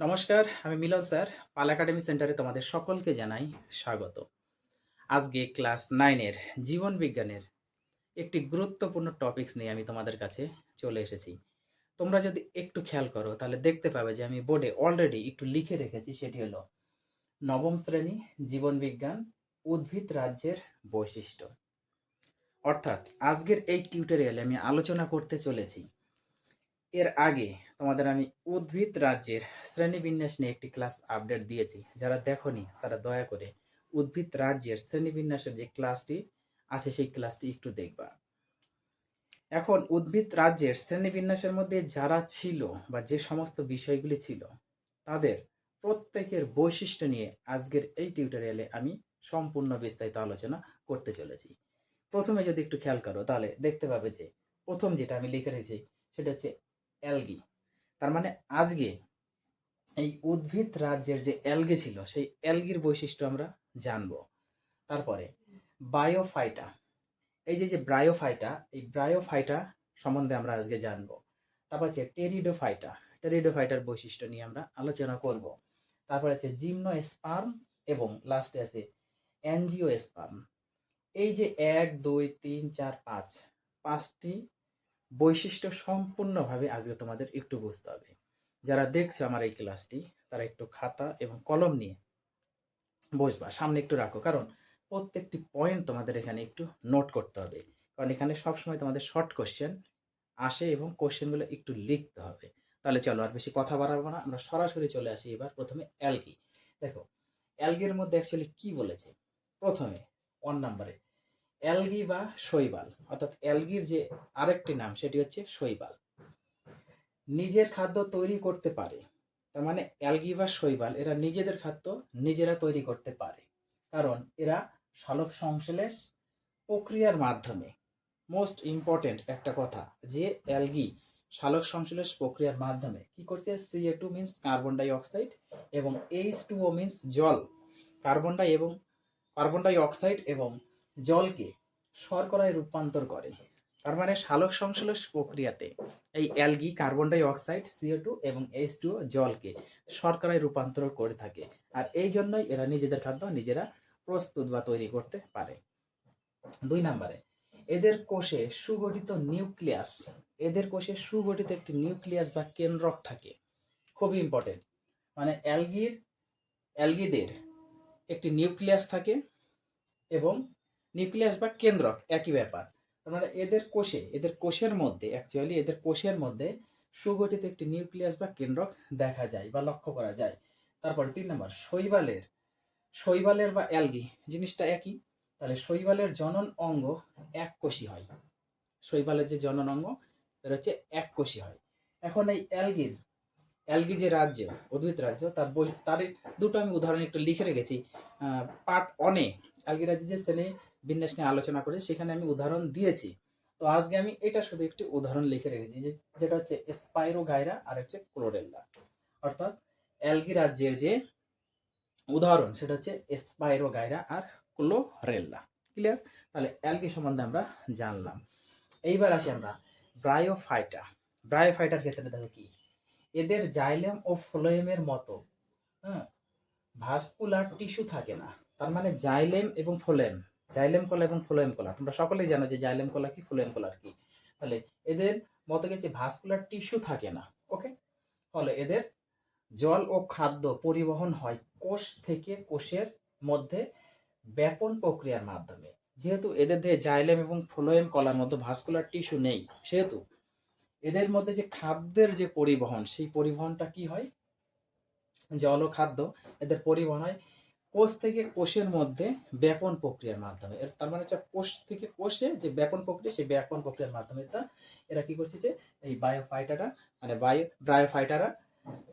নমস্কার, আমি মিলন স্যার। পাল একাডেমি সেন্টারে তোমাদের সকলকে জানাই স্বাগত। আজকে ক্লাস নাইনের জীবন বিজ্ঞানের একটি গুরুত্বপূর্ণ টপিকস নিয়ে আমি তোমাদের কাছে চলে এসেছি। তোমরা যদি একটু খেয়াল করো, তাহলে দেখতে পাবে যে আমি বোর্ডে অলরেডি একটু লিখে রেখেছি, সেটি হলো নবম শ্রেণি জীবন বিজ্ঞান, উদ্ভিদ রাজ্যের বৈশিষ্ট্য। অর্থাৎ আজকের এই টিউটোরিয়ালে আমি আলোচনা করতে চলেছি। এর আগে তোমাদের আমি উদ্ভিদ রাজ্যের শ্রেণীবিন্যাস নিয়ে একটি ক্লাস আপডেট দিয়েছি। যারা দেখোনি, তারা দয়া করে উদ্ভিদ রাজ্যের শ্রেণীবিন্যাসের যে ক্লাসটি আছে, সেই ক্লাসটি একটু দেখবা। এখন, উদ্ভিদ রাজ্যের শ্রেণীবিন্যাসের মধ্যে যারা ছিল বা যে সমস্ত বিষয়গুলি ছিল, তাদের প্রত্যেকের বৈশিষ্ট্য নিয়ে আজকের এই টিউটোরিয়ালে আমি সম্পূর্ণ বিস্তারিত আলোচনা করতে চলেছি। প্রথমে যদি একটু খেয়াল করো, তাহলে দেখতে পাবে যে প্রথম যেটা আমি লিখে রেখেছি, সেটা হচ্ছে অ্যালগি তার মানে আজকে এই উদ্ভিদ রাজ্যের যে অ্যালগে ছিল, সেই অ্যালগির বৈশিষ্ট্য আমরা জানব। তারপরে বায়োফাইটা, এই যে যে ব্রায়োফাইটা, এই ব্রায়োফাইটা সম্বন্ধে আমরা আজকে জানব। তারপর হচ্ছে টেরিডোফাইটা, টেরিডোফাইটার বৈশিষ্ট্য নিয়ে আমরা আলোচনা করব। তারপর আছে জিমনো স্পার্ম এবং লাস্টে আছে অ্যানজিও স্পার্ম এই যে এক, দুই, তিন, চার, পাঁচ, পাঁচটি বৈশিষ্ট্য সম্পূর্ণভাবে আজকে তোমাদের একটু বুঝতে হবে। যারা দেখছ আমার এই ক্লাসটি, তারা একটু খাতা এবং কলম নিয়ে বসবা। সামনে একটু রাখো, কারণ প্রত্যেকটি পয়েন্ট তোমাদের এখানে একটু নোট করতে হবে। কারণ এখানে সবসময় তোমাদের শর্ট কোশ্চেন আসে এবং কোশ্চেনগুলো একটু লিখতে হবে। তাহলে চলো আর বেশি কথা বাড়াবো না, আমরা সরাসরি চলে আসি এবার প্রথমে অ্যালগি দেখো অ্যালগির মধ্যে অ্যাকচুয়ালি কি বলেছে? প্রথমে ওয়ান নাম্বারে অ্যালগি বা শৈবাল, অর্থাৎ অ্যালগির যে আরেকটি নাম সেটি হচ্ছে শৈবাল। নিজের খাদ্য তৈরি করতে পারে, তার মানে অ্যালগি বা শৈবাল, এরা নিজেদের খাদ্য নিজেরা তৈরি করতে পারে। কারণ এরা সালোক সংশ্লেষ প্রক্রিয়ার মাধ্যমে মোস্ট ইম্পর্টেন্ট একটা কথা, যে অ্যালগি সালোক সংশ্লেষ প্রক্রিয়ার মাধ্যমে কি করছে? C O two means carbon die অক্সাইড এবং এইচ টু ও মিনস জল। কার্বন ডাই এবং কার্বন ডাই অক্সাইড এবং জলকে শর্করায় রূপান্তর করে। তার মানে সালোক সংশ্লেষ প্রক্রিয়াতে এই algae, carbon dioxide CO two এবং এইচ টু জলকে শর্করায় রূপান্তর করে থাকে। আর এই জন্যই এরা নিজেদের খাদ্য নিজেরা প্রস্তুত বা তৈরি করতে পারে। দুই নম্বরে, এদের কোষে সুগঠিত নিউক্লিয়াস, এদের কোষে সুগঠিত একটি নিউক্লিয়াস বা কেন্দ্রক থাকে। খুবই ইম্পর্টেন্ট মানে অ্যালগির, অ্যালগিদের একটি নিউক্লিয়াস থাকে এবং নিউক্লিয়াস বা কেন্দ্রক, একই ব্যাপার। মানে এদের কোষে, এদের কোষের মধ্যে অ্যাকচুয়ালি এদের কোষের মধ্যে সুগঠিত একটি নিউক্লিয়াস বা কেন্দ্রক দেখা যায় বা লক্ষ্য করা যায়। তারপর তিন নম্বর, শৈবালের শৈবালের বা অ্যালগি, জিনিসটা একই। তাহলে শৈবালের জনন অঙ্গ এক কোষী হয়। শৈবালের যে জনন অঙ্গ সেটা হচ্ছে এক কোষী হয়। এখন এই অ্যালগির অ্যালগি যে রাজ্য, উদ্ভিদ রাজ্য, তার বই, তার দুটো আমি উদাহরণ একটু লিখে রেখেছি। পার্ট অনে অ্যালগি রাজ্যে যে শ্রেণি বিন্যাস নিয়ে আলোচনা করে সেখানে আমি উদাহরণ দিয়েছি। তো আজকে আমি এটা শুধু একটি উদাহরণ লিখে রেখেছি, যে, যেটা হচ্ছে স্পাইরো গাইরা আর হচ্ছে ক্লোরেল্লা। অর্থাৎ অ্যালগি রাজ্যের যে উদাহরণ, সেটা হচ্ছে স্পাইরো গাইরা আর ক্লোরেল্লা। ক্লিয়ার তাহলে অ্যালগি সম্বন্ধে আমরা জানলাম। এইবার আসি আমরা, ব্রায়োফাইটা। ব্রায়োফাইটার ক্ষেত্রে দেখো কি? এদের জাইলেম ও ফ্লোয়েমের মতো। হ্যাঁ? ভাস্কুলার টিস্যু থাকে না। তার মানে জাইলেম এবং ফ্লোয়েম। জাইলেম কলা এবং ফ্লোয়েম কলা। তোমরা সকলেই জানো যে জাইলেম কলা কি, ফ্লোয়েম কলার কি। তাহলে এদের মতো গেছে ভাস্কুলার টিস্যু থাকে না। ওকে? ফলে এদের জল ও খাদ্য পরিবহন হয় কোষ থেকে কোষের মধ্যে ব্যাপন প্রক্রিয়ার মাধ্যমে। যেহেতু এদের দেহে জাইলেম এবং ফ্লোয়েম কলার মতো ভাস্কুলার টিস্যু নেই, সেহেতু এদের মধ্যে যে খাদ্যের যে পরিবহন, সেই পরিবহনটা কি হয়? জল খাদ্য, এদের পরিবহন হয় কোষ থেকে কোষের মধ্যে ব্যাপন প্রক্রিয়ার মাধ্যমে। এর তার মানে হচ্ছে কোষ থেকে কোষে যে ব্যাপন প্রক্রিয়া, সেই ব্যাপন প্রক্রিয়ার মাধ্যমে তা এরা কি করছে যে, এই বায়োফাইটারা মানে বায়ো ব্রায়োফাইটারা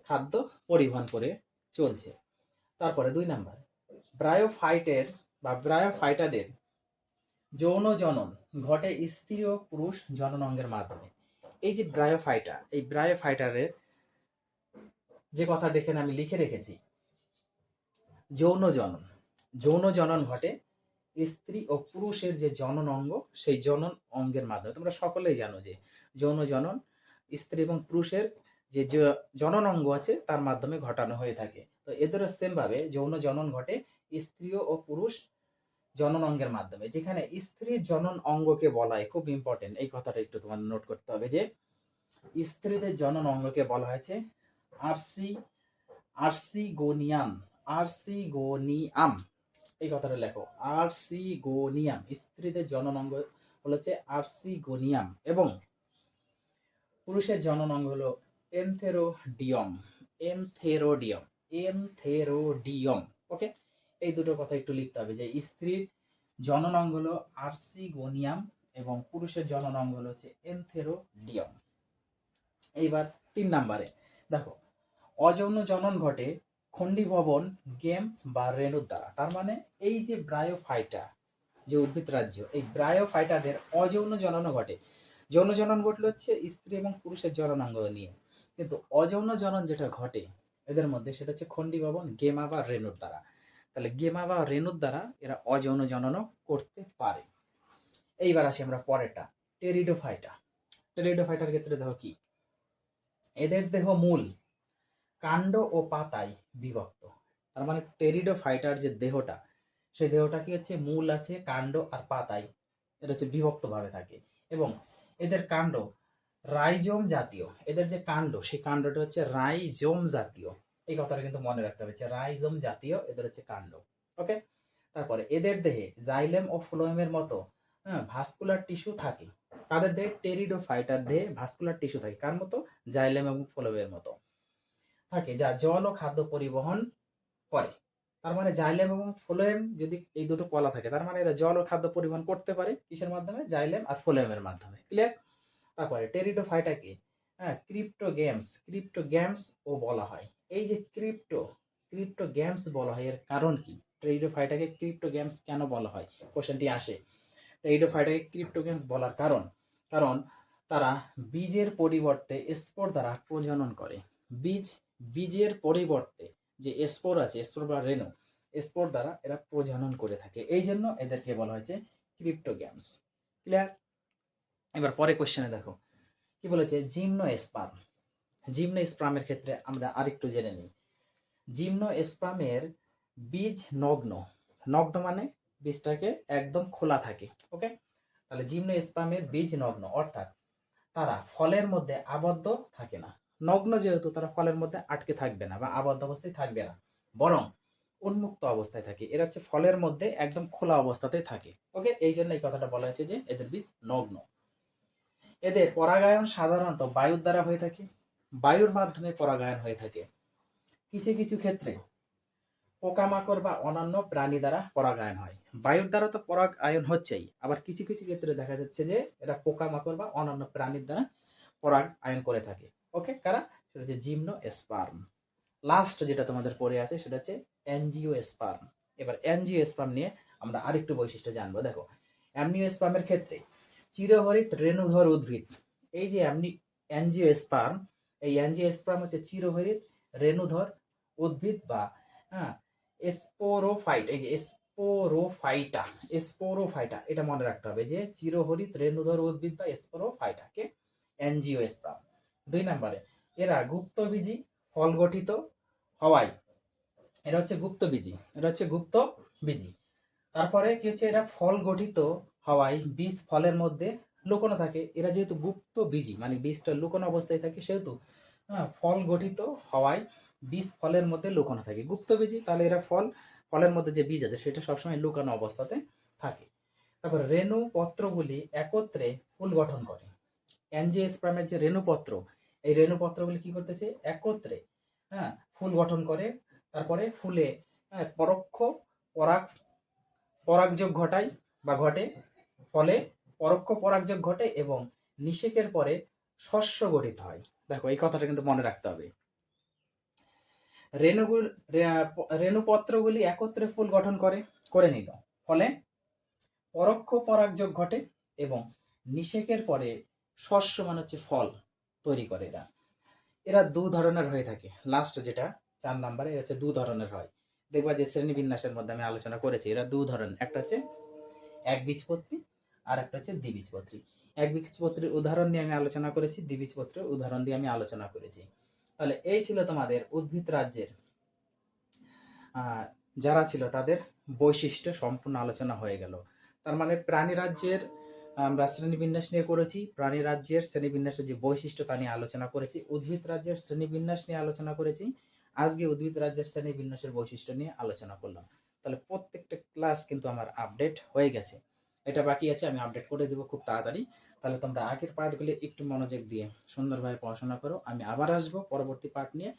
খাদ্য পরিবহন করে চলছে। তারপরে দুই নাম্বার, ব্রায়োফাইটের বা ব্রায়োফাইটাদের যৌন জনন ঘটে স্ত্রী ও পুরুষ জনন অঙ্গের মাধ্যমে। এই যে ব্রায়োফাইটা এই ব্রায়োফাইটারের যে কথা দেখেন আমি লিখে রেখেছি, যৌন জনন। যৌন জনন ঘটে স্ত্রী ও পুরুষের যে জনন অঙ্গ, সেই জনন অঙ্গের মাধ্যমে। তোমরা সকলেই জানো যে যৌন জনন স্ত্রী এবং পুরুষের যে জনন অঙ্গ আছে, তার মাধ্যমে ঘটানো হয়ে থাকে। তো এদেরও সেমভাবে যৌন জনন ঘটে স্ত্রী ও পুরুষ জনন অঙ্গের মাধ্যমে, যেখানে স্ত্রীর জনন অঙ্গকে বলা হয় খুব ইম্পর্টেন্ট এই কথাটা একটু তোমার নোট করতে হবে যে, স্ত্রীদের জনন অঙ্গকে বলা হয়েছে আরসি, আরসিগোনিয়াম আরসিগোনিয়াম। এই কথাটা লেখো, আরসিগোনিয়াম। স্ত্রীদের জনন অঙ্গ হচ্ছে আরসিগোনিয়াম এবং পুরুষের জনন অঙ্গ হলো এনথেরোডিয়ম এনথেরোডিয়ম এনথেরোডিয়ম। ওকে এই দুটো কথা একটু লিখতে হবে যে স্ত্রীর জনন অঙ্গ হলো আর্সিগোনিয়াম এবং পুরুষের জনন অঙ্গ হলো হচ্ছে এনথেরোডিয়ম। এইবার তিন নাম্বারে। দেখো, অযৌন জনন ঘটে খণ্ডীভবন, গেম বা রেণুর দ্বারা। তার মানে এই যে ব্রায়োফাইটা, যে উদ্ভিদ রাজ্য, এই ব্রায়োফাইটাদের অযৌন জননও ঘটে। যৌন জনন ঘটলে হচ্ছে স্ত্রী এবং পুরুষের জননাঙ্গ নিয়ে। কিন্তু অযৌন জনন যেটা ঘটে, এদের মধ্যে সেটা হচ্ছে খণ্ডীভবন, গেমা বা রেণুর দ্বারা। তাহলে গেমা বা রেণুর দ্বারা এরা অযৌন জননও করতে পারে। এইবার আসি আমরা পরেরটা, টেরিডোফাইটা। টেরিডোফাইটার ক্ষেত্রে দেখো কি? এদের দেহ মূল, কাণ্ড ও পাতায় বিভক্ত। তার মানে টেরিডোফাইটার যে দেহটা, সেই দেহটা কি হচ্ছে? মূল আছে, কাণ্ড আর পাতায়। এটা হচ্ছে বিভক্তভাবে থাকে। এবং এদের কাণ্ড রাইজোম জাতীয়। এদের যে কাণ্ড, সেই কাণ্ডটা হচ্ছে রাইজোম জাতীয়। এই কথাটা কিন্তু মনে রাখতে হবে রাইজোম জাতীয় এদের হচ্ছে কাণ্ড, ওকে? তারপরে এদের দেহে জাইলেম ও ফ্লোয়েমের মতো হ্যাঁ ভাস্কুলার টিস্যু থাকে। তাদের দেহে? টেরিডোফাইটার দেহে ভাস্কুলার টিস্যু থাকে। কার মতো? জাইলেম এবং ফ্লোয়েমের মতো থাকে, যা জল ও খাদ্য পরিবহন করে। তার মানে জাইলেম এবং ফ্লোয়েম যদি এই দুটো কলা থাকে, তার মানে এরা জল ও খাদ্য পরিবহন করতে পারে কিসের মাধ্যমে? জাইলেম আর ফ্লোয়েমের মাধ্যমে। ক্লিয়ার তারপরে টেরিডোফাইটাকে হ্যাঁ ক্রিপ্টো গেমস ক্রিপ্টো গেমস ও বলা হয়। এই যে ক্রিপ্টো ক্রিপ্টো গেমস বলা হয়, এর কারণ কি? ট্রেডো ফাইটাকে ক্রিপ্টো গেমস কেন বলা হয়? কোশ্চেনটি আসে। ট্রেডো ফাইটাকে ক্রিপ্টো গেমস বলার কারণ কারণ তারা বীজের পরিবর্তে স্পোর দ্বারা প্রজনন করে। বীজ, বীজের পরিবর্তে যে স্পোর আছে স্পোর বা রেণু স্পোর দ্বারা এরা প্রজনন করে থাকে। এই জন্য এদেরকে বলা হয়েছে ক্রিপ্টো গেমস ক্লিয়ার এবার পরে কোশ্চেনে দেখো। কি বলেছে? জিমনো স্পাম। জিমনো স্পামের ক্ষেত্রে আমরা আরেকটু জেনে নিই। জিমনো স্পামের বীজ নগ্ন। নগ্ন মানে বীজটাকে একদম খোলা থাকে ওকে তাহলে জিমনো স্পামের বীজ নগ্ন, অর্থাৎ তারা ফলের মধ্যে আবদ্ধ থাকে না। নগ্ন যেহেতু, তারা ফলের মধ্যে আটকে থাকবে না বা আবদ্ধ অবস্থায় থাকবে না। বরং উন্মুক্ত অবস্থায় থাকে। এরা হচ্ছে ফলের মধ্যে একদম খোলা অবস্থাতেই থাকে ওকে এই জন্য এই কথাটা বলা হয়েছে যে এদের বীজ নগ্ন। এদের পরাগায়ন সাধারণত বায়ুর দ্বারা হয়ে থাকে, বায়ুর মাধ্যমে পরাগায়ন হয়ে থাকে। কিছু কিছু ক্ষেত্রে পোকামাকড় বা অন্যান্য প্রাণী দ্বারা পরাগায়ন হয়। বায়ুর দ্বারা তো পরাগায়ন হচ্ছেই। আবার কিছু কিছু ক্ষেত্রে দেখা যাচ্ছে যে এরা পোকামাকড় বা অন্যান্য প্রাণীর দ্বারা পরাগায়ন করে থাকে। ওকে, কারা? সেটা হচ্ছে জিমনো স্পার্ম লাস্ট যেটা তোমাদের পড়ে আছে সেটা হচ্ছে এনজিও স্পার্ম এবার এনজিও স্পার্ম নিয়ে আমরা আরেকটু বৈশিষ্ট্য জানব। দেখো অ্যামনিও স্পার্মের ক্ষেত্রে চিরহরিত রেণুধর উদ্ভিদ। এই যে এনজিও স্পার্ম এই এনজিও স্পার্ম হচ্ছে চিরহরিত রেণুধর উদ্ভিদ বা হ্যাঁ স্পোরোফাইট, এই যে স্পোরোফাইটা স্পোরোফাইটা, এটা মনে রাখতে হবে যে চিরহরিত রেণুধর উদ্ভিদ বা স্পোরোফাইটাকে এনজিও স্পার্ম দুই নম্বরে, এরা গুপ্তবীজি, ফল গঠিত, হওয়ায়। এরা হচ্ছে গুপ্তবীজি, এরা হচ্ছে গুপ্তবীজি। তারপরে কি হচ্ছে? এরা ফল গঠিত হওয়ায় বীজ ফলের মধ্যে লুকোনো থাকে। এরা যেহেতু গুপ্ত বীজি মানে বীজটা লুকোনো অবস্থায় থাকে সেহেতু হ্যাঁ, ফল গঠিত হওয়ায় বীজ ফলের মধ্যে লুকোনো থাকে। গুপ্ত বীজি তাহলে এরা ফল ফলের মধ্যে যে বীজ আছে সেটা সবসময় লুকানো অবস্থাতে থাকে। তারপর রেণু পত্রগুলি একত্রে ফুল গঠন করে। অ্যাঞ্জিওস্পার্মের যে রেণুপত্র এই রেণুপত্রগুলি কি করতেছে? একত্রে হ্যাঁ ফুল গঠন করে। তারপরে ফুলে হ্যাঁ, পরোক্ষ পরাগ পরাগযোগ ঘটায় বা ঘটে। ফলে পরোক্ষ পরাগযোগ ঘটে এবং নিষেকের পরে শস্য গঠিত হয়। দেখো, এই কথাটা কিন্তু মনে রাখতে হবে। রেণুগুল রেণুপত্রগুলি একত্রে ফুল গঠন করে করে নিল। ফলে পরোক্ষ পরাগযোগ ঘটে এবং নিষেকের পরে শস্য মানে হচ্ছে ফল তৈরি করে এরা। এরা দু ধরনের হয়ে থাকে। লাস্ট যেটা, চার নাম্বারে, এরা হচ্ছে দু ধরনের হয়। দেখবা যে শ্রেণি বিন্যাসের মধ্যে আমি আলোচনা করেছি, এরা দু ধরনের। একটা হচ্ছে এক বীজপত্রী আর একটা হচ্ছে দ্বিবীজপত্রী। একবীজপত্রের উদাহরণ নিয়ে আমি আলোচনা করেছি, দ্বিবীজপত্রের উদাহরণ দিয়ে আমি আলোচনা করেছি। তাহলে এই ছিল তোমাদের উদ্ভিদ রাজ্যের যারা ছিল তাদের বৈশিষ্ট্য সম্পূর্ণ আলোচনা হয়ে গেল। তার মানে প্রাণী রাজ্যের আমরা শ্রেণীবিন্যাস নিয়ে করেছি, প্রাণী রাজ্যের শ্রেণীবিন্যাসের যে বৈশিষ্ট্য তা নিয়ে আলোচনা করেছি, উদ্ভিদ রাজ্যের শ্রেণীবিন্যাস নিয়ে আলোচনা করেছি, আজকে উদ্ভিদ রাজ্যের শ্রেণীবিন্যাসের বৈশিষ্ট্য নিয়ে আলোচনা করলাম। তাহলে প্রত্যেকটা ক্লাস কিন্তু আমার আপডেট হয়ে গেছে। এটা বাকি আছে, আমি আপডেট করে দেবো খুব তাড়াতাড়ি। তাহলে তোমরা আগের পার্টগুলি একটু মনোযোগ দিয়ে সুন্দরভাবে পড়াশোনা করো। আমি আবার আসব পরবর্তী পার্ট নিয়ে।